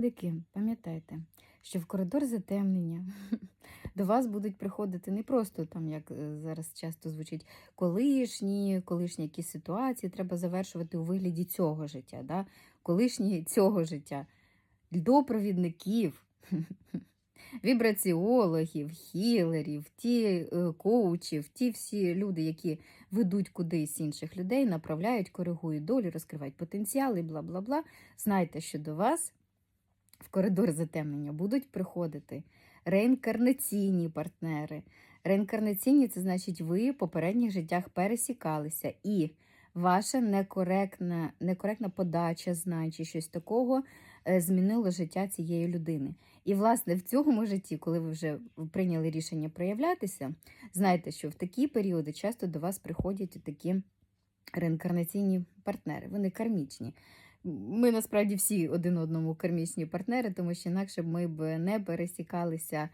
Дики, пам'ятайте, що в коридор затемнення до вас будуть приходити не просто там, як е, зараз часто звучить, колишні, колишні якісь ситуації треба завершувати у вигляді цього життя, да? колишні цього життя, льдопровідників, вібраціологів, хілерів, ті е, коучів, ті всі люди, які ведуть кудись інших людей, направляють, коригують долі, розкривають потенціали, бла бла бла. Знайте, що до вас в коридор затемнення будуть приходити реінкарнаційні партнери. Реінкарнаційні це значить, ви в попередніх життях пересікалися, і ваша некоректна, некоректна подача знань чи щось такого е, змінило життя цієї людини. І, власне, в цьому житті, коли ви вже прийняли рішення проявлятися, знайте, що в такі періоди часто до вас приходять такі реінкарнаційні партнери. Вони кармічні. Ми насправді всі один одному кармічні партнери, тому що інакше ми б не пересікалися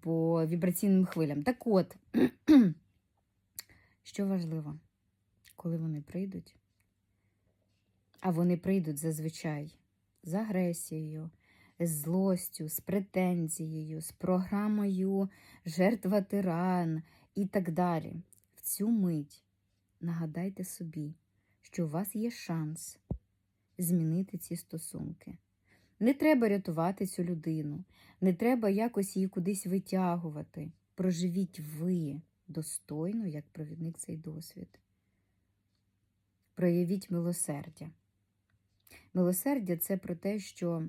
по вібраційним хвилям. Так от, що важливо, коли вони прийдуть, а вони прийдуть зазвичай з агресією, з злостю, з претензією, з програмою жертва тиран і так далі. В цю мить нагадайте собі, що у вас є шанс змінити ці стосунки. Не треба рятувати цю людину, не треба якось її кудись витягувати. Проживіть ви достойно, як провідник цей досвід. Проявіть милосердя. Милосердя це про те, що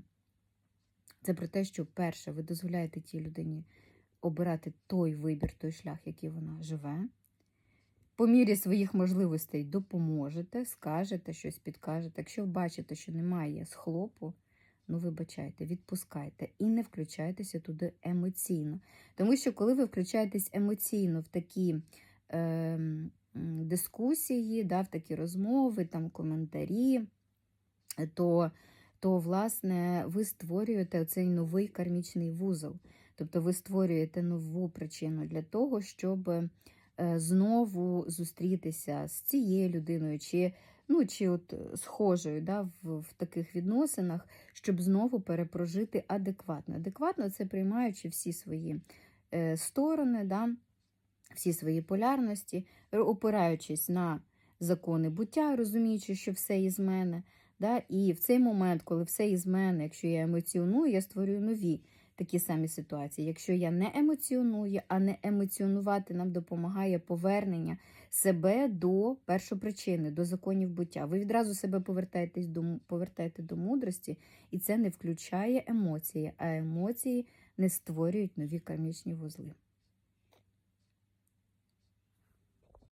це про те, що перше, ви дозволяєте тій людині обирати той вибір, той шлях, який вона живе. По мірі своїх можливостей допоможете, скажете щось, підкажете. Якщо бачите, що немає схлопу, ну вибачайте, відпускайте і не включайтеся туди емоційно. Тому що, коли ви включаєтесь емоційно в такі е, дискусії, да, в такі розмови, там коментарі, то, то, власне, ви створюєте оцей новий кармічний вузол. Тобто ви створюєте нову причину для того, щоб знову зустрітися з цією людиною, чи ну, чи от схожою да, в, в таких відносинах, щоб знову перепрожити адекватно. Адекватно це приймаючи всі свої е, сторони, да, всі свої полярності, опираючись на закони буття, розуміючи, що все із мене. Да, І в цей момент, коли все із мене, якщо я емоціоную, я створюю нові такі самі ситуації. Якщо я не емоціоную, а не емоціонувати нам допомагає повернення себе до першопричини, до законів буття. Ви відразу себе повертаєтесь до повертаєте до мудрості, і це не включає емоції, а емоції не створюють нові кармічні вузли.